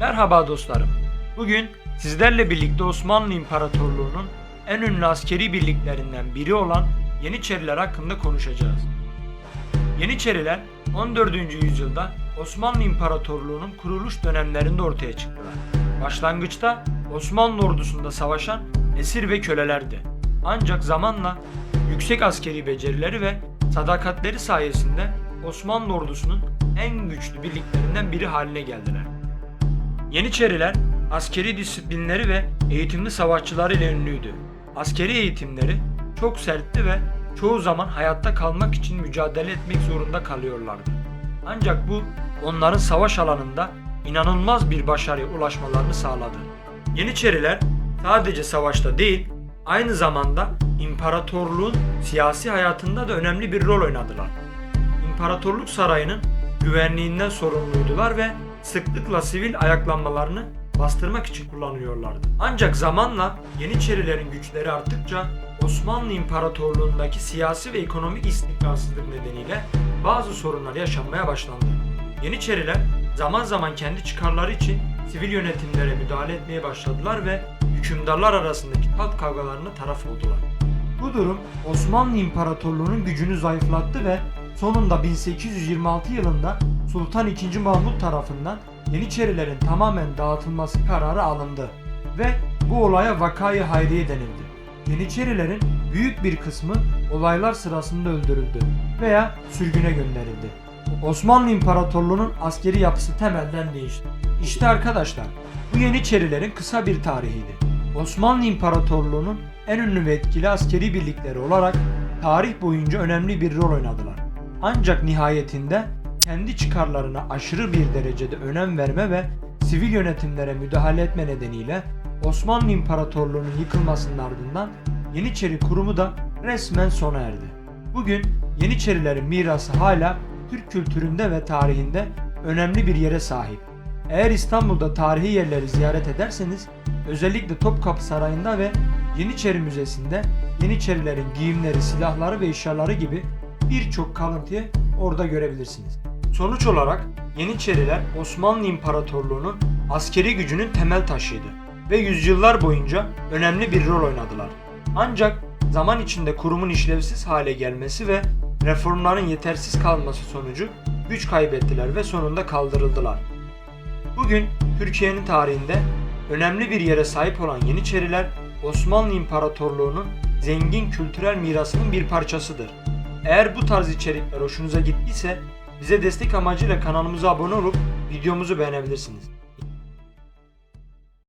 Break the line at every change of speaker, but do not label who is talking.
Merhaba dostlarım. Bugün sizlerle birlikte Osmanlı İmparatorluğu'nun en ünlü askeri birliklerinden biri olan Yeniçeriler hakkında konuşacağız. Yeniçeriler 14. yüzyılda Osmanlı İmparatorluğu'nun kuruluş dönemlerinde ortaya çıktılar. Başlangıçta Osmanlı ordusunda savaşan esir ve kölelerdi. Ancak zamanla yüksek askeri becerileri ve sadakatleri sayesinde Osmanlı ordusunun en güçlü birliklerinden biri haline geldiler. Yeniçeriler askeri disiplinleri ve eğitimli savaşçıları ile ünlüydü. Askeri eğitimleri çok sertti ve çoğu zaman hayatta kalmak için mücadele etmek zorunda kalıyorlardı. Ancak bu onların savaş alanında inanılmaz bir başarıya ulaşmalarını sağladı. Yeniçeriler sadece savaşta değil, aynı zamanda imparatorluğun siyasi hayatında da önemli bir rol oynadılar. İmparatorluk sarayının güvenliğinden sorumluydular ve sıklıkla sivil ayaklanmalarını bastırmak için kullanıyorlardı. Ancak zamanla Yeniçerilerin güçleri arttıkça Osmanlı İmparatorluğundaki siyasi ve ekonomik istikrarsızlık nedeniyle bazı sorunlar yaşanmaya başlandı. Yeniçeriler zaman zaman kendi çıkarları için sivil yönetimlere müdahale etmeye başladılar ve hükümdarlar arasındaki taht kavgalarına taraf oldular. Bu durum Osmanlı İmparatorluğu'nun gücünü zayıflattı ve sonunda 1826 yılında Sultan II. Mahmut tarafından Yeniçerilerin tamamen dağıtılması kararı alındı ve bu olaya Vakayı Hayriye denildi. Yeniçerilerin büyük bir kısmı olaylar sırasında öldürüldü veya sürgüne gönderildi. Osmanlı İmparatorluğu'nun askeri yapısı temelden değişti. İşte arkadaşlar bu Yeniçerilerin kısa bir tarihiydi. Osmanlı İmparatorluğu'nun en ünlü ve etkili askeri birlikleri olarak tarih boyunca önemli bir rol oynadılar. Ancak nihayetinde kendi çıkarlarına aşırı bir derecede önem verme ve sivil yönetimlere müdahale etme nedeniyle Osmanlı İmparatorluğu'nun yıkılmasının ardından Yeniçeri kurumu da resmen sona erdi. Bugün Yeniçerilerin mirası hala Türk kültüründe ve tarihinde önemli bir yere sahip. Eğer İstanbul'da tarihi yerleri ziyaret ederseniz özellikle Topkapı Sarayı'nda ve Yeniçeri Müzesi'nde Yeniçerilerin giyimleri, silahları ve eşyaları gibi birçok kalıntıyı orada görebilirsiniz. Sonuç olarak Yeniçeriler Osmanlı İmparatorluğu'nun askeri gücünün temel taşıydı ve yüzyıllar boyunca önemli bir rol oynadılar. Ancak zaman içinde kurumun işlevsiz hale gelmesi ve reformların yetersiz kalması sonucu güç kaybettiler ve sonunda kaldırıldılar. Bugün Türkiye'nin tarihinde önemli bir yere sahip olan Yeniçeriler Osmanlı İmparatorluğu'nun zengin kültürel mirasının bir parçasıdır. Eğer bu tarz içerikler hoşunuza gittiyse bize destek amacıyla kanalımıza abone olup videomuzu beğenebilirsiniz.